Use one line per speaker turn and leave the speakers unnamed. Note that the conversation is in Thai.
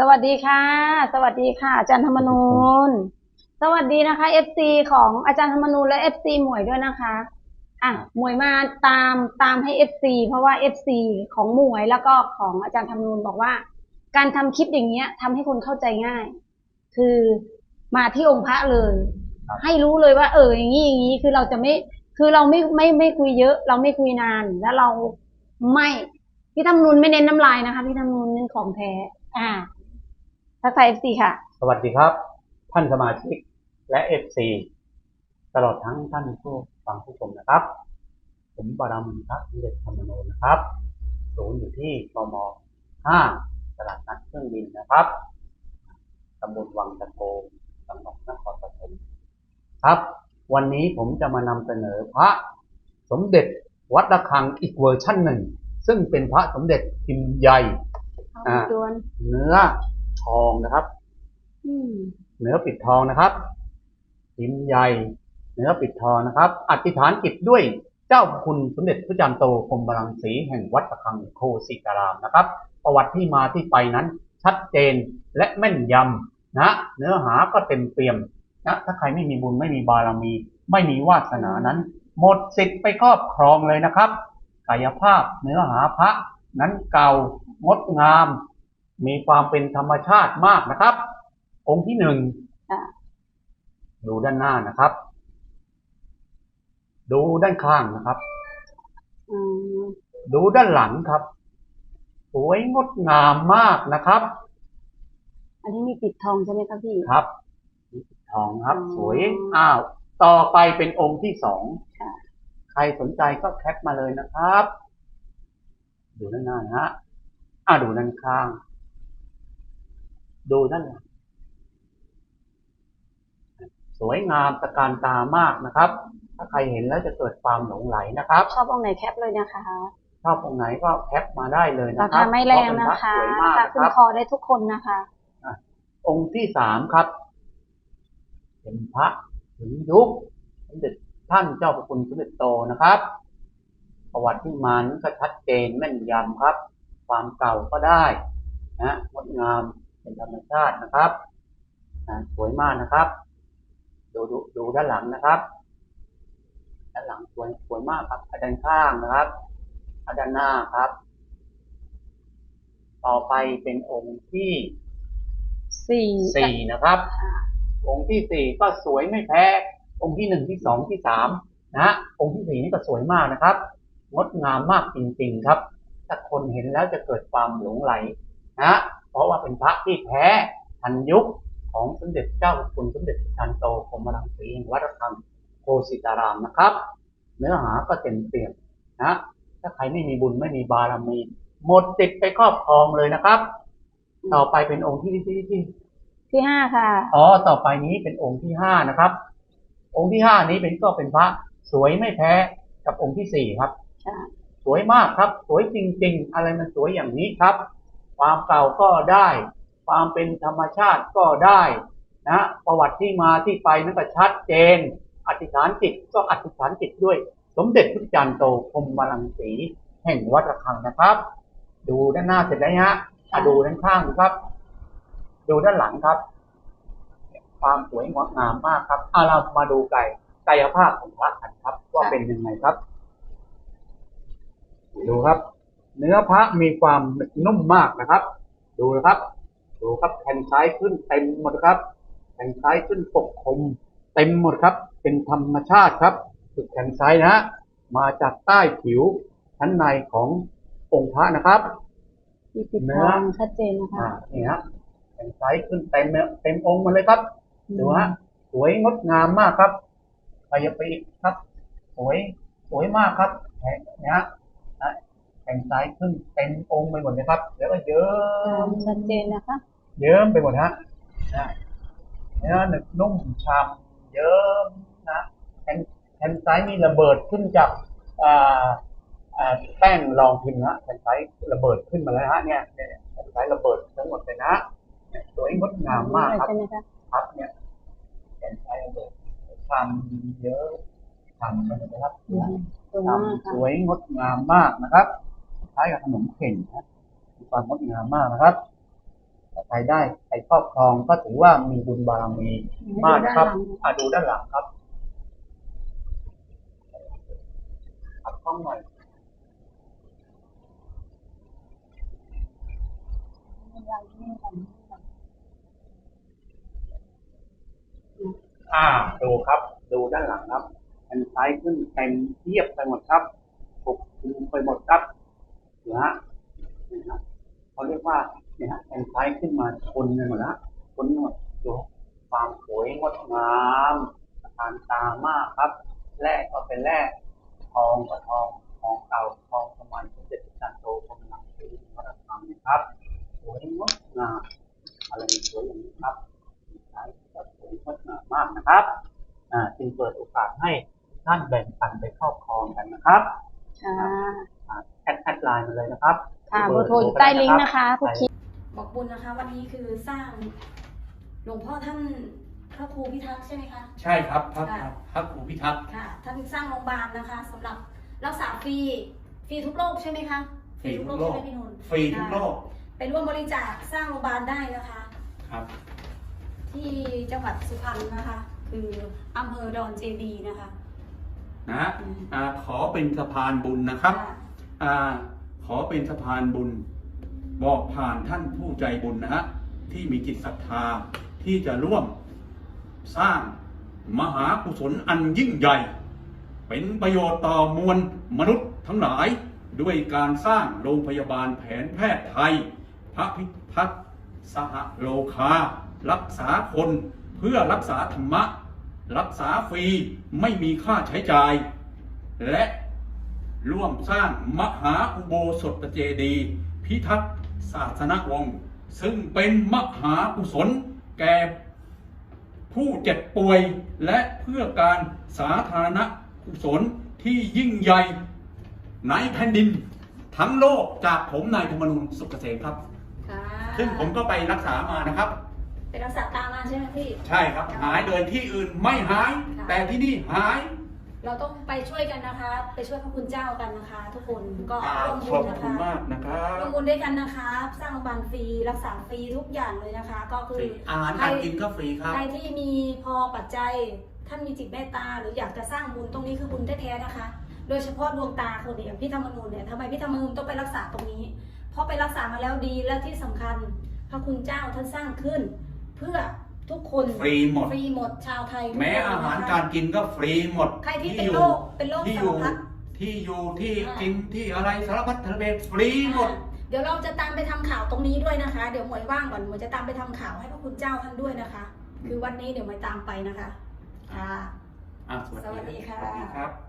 สวัสดีค่ะ สวัสดีค่ะ อาจารย์ธรรมนูญสวัสดีนะคะ FC ของอาจารย์ธรรมนูญและ FC หมวยด้วยนะคะ อะหมวยมาตามตามให้ FC เพราะว่า FC ของหมวยแล้วก็ของอาจารย์ธรรมนูญบอกว่า การทำคลิปอย่างเงี้ยทำให้คนเข้าใจง่าย คือมาที่องค์พระเลย
ครับ
ให้รู้เลยว่า เอออย่างนี้อย่างนี้คือเราจะไม่ คือเราไม่ไม่ไม่คุยเยอะ เราไม่คุยนานแล้วเราไม่พี่ธรรมนูญไม่เน้นน้ำลายนะคะ พี่ธรรมนูญเน้นของแท้อ่า ทักทาย FC ค่ะ
สวัสดีครับ ท่านสมาชิกและเอฟซีตลอดทั้งท่านผู้ฟังผู้ชมนะครับ ผมบารมีพระสมเด็จธรรมนูญนะครับศูนย์อยู่ที่กม5ตลาดนัดเครื่องบินนะครับตำบลวังตะโกจังหวัดนครปฐมครับ วันนี้ผมจะมานำเสนอพระสมเด็จวัดระฆังอีกเวอร์ชั่นหนึ่ง ซึ่งเป็นพระสมเด็จพิมพ์ใหญ่
เอาดวน
เนื้อ ทองนะครับ
อืม
เนื้อปิดทองนะครับพิมพ์ใหญ่เนื้อปิดทองนะครับ อธิษฐานจิตด้วยเจ้าคุณสมเด็จพระจันทร์โตพรหมบรังสีแห่งวัดประคังโคสิตารามนะครับ ประวัติที่มาที่ไปนั้น ชัดเจนและแม่นยำนะเนื้อหาก็เต็มเปี่ยมนะถ้าใครไม่มีบุญไม่มีบารมี ไม่มีวาสนานั้น หมดสิทธิ์ไปครอบครองเลยนะครับกายภาพเนื้อหาพระนั้นเก่างดงาม มีความเป็นธรรมชาติมากนะครับ องค์ที่หนึ่ง
อะ
ดูด้านหน้านะครับ ดูด้านข้างนะครับ
อืม
ดูด้านหลังครับ สวยงดงามมากนะครับ
อันนี้มีปิดทองใช่ไหมคะพี่
ครับนี่ปิดทองครับ
อ๋อ
สวยอ้าวต่อไปเป็นองค์ที่สอง
ค่ะ
ใครสนใจก็แคปมาเลยนะครับ ดูด้านหน้านะฮะอ่าดูด้านข้าง ดูด้านหลังสวยงามตะการตามากนะครับ ถ้าใครเห็นแล้วจะเกิดความหลงไหลนะครับ
ชอบองค์ไหนแคปเลยนะคะ
ชอบตรงไหนก็แคปมาได้เลย
รา
นะครั
คา
บ
ไม่แรงนะ
เพ
คะ
ราเป็นพระสวยมาก
ราคา
นะ
ขึ้
คนรับ
คอได้ทุกคนนะคะ
องค์ที่สามครับ เป็นพระถึงยุคสมเด็จท่านเจ้าพระคุณสมเด็จโตนะครับ ประวัติที่มานั้นก็ชัดเจนแม่นยำครับ ความเก่าก็ได้นะงดงาม เป็นธรรมชาตินะครับอ่าสวยมากนะครับ ดูดูดูด้านหลังนะครับด้านหลังสวยสวยมากครับอะด้านข้างนะครับอะด้านหน้าครับ ต่อไปเป็นองค์ที่
สี่
สี่นะครับ องค์ที่สี่ก็สวยไม่แพ้ องค์ที่หนึ่งที่สองที่สามนะฮะองค์ที่สี่นี่ก็สวยมากนะครับ งดงามมากจริงๆครับ ถ้าคนเห็นแล้วจะเกิดความหลงไหลนะฮะ เพราะว่าเป็นพระที่แท้ทันยุคของสมเด็จเจ้าคุณสมเด็จพระจันทร์โตพรหมรังสีแห่งวัดระฆังโคสิตารามนะครับ เนื้อหาก็เต็มเปี่ยมนะถ้าใครไม่มีบุญไม่มีบารมี หมดติดไปครอบครองเลยนะครับ ต่อไปเป็นองค์ที่ที่ที่
ที่ห้าค่ะ
อ๋อต่อไปนี้เป็นองค์ที่ห้านะครับ องค์ที่ห้านี้เป็นก็เป็นพระสวยไม่แพ้กับองค์ที่สี่ครับ
ค่ะ
สวยมากครับ สวยจริง ๆ อะไรมันสวยอย่างนี้ครับ ความเก่าก็ได้ ความเป็นธรรมชาติก็ได้นะประวัติที่มาที่ไปนั้นก็ชัดเจน อธิษฐานจิตก็อธิษฐานจิตด้วย สมเด็จพระจันทร์โตพรหมรังสีแห่งวัดระฆังนะครับ ดูด้านหน้าเสร็จแล้วฮะอะดูด้านข้างดูครับ ดูด้านหลังครับ ความสวยงดงามมากครับเอาเรามาดูไก่กายภาพของพระกันครับ ว่าเป็นยังไงครับ ดูครับ เนื้อพระมีความนุ่มมากนะครับ ดูนะครับ ดูครับแผ่นซ้ายขึ้นเต็มหมดครับแผ่นซ้ายขึ้นปกคลุมเต็มหมดครับ เป็นธรรมชาติครับจุดแผ่นซ้ายนะฮะมาจากใต้ผิวชั้นในขององค์พระนะครับ
มีปิด
เนื้
ท
อ
องชัดเจนนะคะ
อ่านี่ฮะแผ่นซ้ายขึ้นเต็มเนี่ยเต็มองค์มาเลยครับดูฮะสวยงดงามมากครับไปไปอีกครับ สวยสวยมากครับแผ่นเนี่ยฮะนะ แผ่นซ้ายขึ้นเต็มองค์ไปหมดเลยครับ แล้วก็เยิ้ม
ชัดเจนนะคะ
เยิ้มไปหมดฮะนะเนื้อหนึบนุ่มฉ่ำเยิ้มนะแผ่นแผ่นซ้ายมีระเบิดขึ้นจากอ่าอ่าแป้งรองพิมพ์นะแผ่นซ้ายระเบิดขึ้นมาแล้วนะฮะเนี่ยเนี่ยแผ่นซ้ายระเบิดทั้งหมดเลยนะเนี่ยสวยงดงามมากครับ
ใช่ไหมคะ
ครับเนี่ยแผ่นซ้ายระเบิดทำเยอะทำไปหมดเลยครับ
อืมสวยมาก
ทำส
ค่ะ
วยงดงามมากนะครับค ล้ายกับขนมเข่งนะมีความงดงามมากนะครับใครได้ใครครอบครองก็ถือว่ามีบุญบารมีมากนะครับอะดูด้านหลังครับอัดกล้องหน่อยอ่าดูครับ ดูด้านหลังครับแผ่นซ้ายขึ้นเต็มเทียบไปหมดครับปกคลุมไปหมดครับ นะฮะนี่ฮะเขาเรียกว่าเนี่ยฮะแผ่นซ้ายขึ้นมาชนไปหมดละชนหมดดูความสวยงดงามทานตามากครับ แร่ก็เป็นแร่ทองกับทองทองเก่าทองสมัยสมเด็จพระจันโตกำลังเป็นวัฒนธรรมนะครับสวยงดงามอะไรสวยอย่างนี้ครับใช้กับผมก็หนามมากนะครับอ่าจึงเปิดโอกาสให้ท่านแบ่งปันไปครอบครองกันนะครับ
ค่ะ
อ่า ดแอดไลน์มาเลยนะครับ
ค่ะเบอร์โทรอยู่ใต้ลิงก์นะคะทุกคลิป
บอกบุญนะคะ วันนี้คือสร้างหลวงพ่อท่านพระครูพิทักษ์ใช่ไหมคะ
ใช่ครับพระ
ค่ะ
พระครูพิทักษ์
ค่ะท่านสร้างโรงพยาบาลนะคะสำหรับรักษาฟรีฟรีทุกโรคใช่ไหมคะ
ฟรีทุกโรค
ใช่ไหมพี่นนท์
ฟรีทุกโรค
ไปร่วมบริจาคสร้างโรงพยาบาลได้นะคะ
ครับ
ที่จังหวัดสุพรรณนะคะ คืออำเภอดอนเจดีย์นะคะ
นะฮะอ่าขอเป็นสะพานบุญนะครับ อาขอเป็นสะพานบุญ บอกผ่านท่านผู้ใจบุญนะฮะ ที่มีจิตศรัทธาที่จะร่วมสร้างมหากุศลอันยิ่งใหญ่ เป็นประโยชน์ต่อมวลมนุษย์ทั้งหลายด้วยการสร้างโรงพยาบาลแผนแพทย์ไทย พระพิทักษ์สหโลคา รักษาคนเพื่อรักษาธรรมะ รักษาฟรีไม่มีค่าใช้จ่าย และ ร่วมสร้างมหาอุโบสถเจดีย์พิทักษ์ศาสนวงศ์ซึ่งเป็นมหากุศลแก่ผู้เจ็บป่วยและเพื่อการสาธารณกุศลที่ยิ่งใหญ่ในแผ่นดินทั้งโลกจากผมนายธรรมนูญสุขเกษมครับ
ค่ะ
ซึ่งผมก็ไปรักษามานะครับ
ไปรักษาตามมาใช่ไหมพี่
ใช่ครับ หายเดินที่อื่นไม่หาย
ค่ะ
แต่ที่นี่หาย
เราต้องไปช่วยกันนะคะ ไปช่วยพระคุณเจ้ากันนะคะ ทุกคนก็
อ่า
ร่วม
ข
บุ
อบ
ญนะ
คุณ
คะ
มากนะครับ
ร่วมบุญด้วยกันนะคะ สร้างโรงพยาบาลฟรีรักษาฟรีทุกอย่างเลยนะคะ ก็คือ
อาหารการกินก็ฟรีครับ
ใครที่มีพอปัจจัยท่านมีจิตเมตตา หรืออยากจะสร้างบุญตรงนี้คือบุญแท้ๆนะคะ โดยเฉพาะดวงตาคนอย่างพี่ธรรมนูญเนี่ยทำไมพี่ธรรมนูญต้องไปรักษาตรงนี้ เพราะไปรักษามาแล้วดีและที่สำคัญ พระคุณเจ้าท่านสร้างขึ้น เพื่อ ทุกคน
ฟรีหมด
ฟรีหมดชาวไทยทุก
แม้
คน
อาหาร
นะคะ
การกินก็ฟรีหมด
ใครที่
อ
เป็น
ยู่
โรคเป็นโรค
ที่อ
สาร
ยู่
พัด
ที่อยู่ที่
อ่า
กินที่อะไรสารพัดทะเลฟรีหมด
เดี๋ยวเราจะตามไปทำข่าวตรงนี้ด้วยนะคะ เดี๋ยวหมวยว่างก่อนหมวยจะตามไปทำข่าวให้พระคุณเจ้าท่านด้วยนะคะ คือวันนี้เดี๋ยวหมวยตามไปนะคะค่ะ
อะ
สวัสดีค่ะ
สวัสดีครับ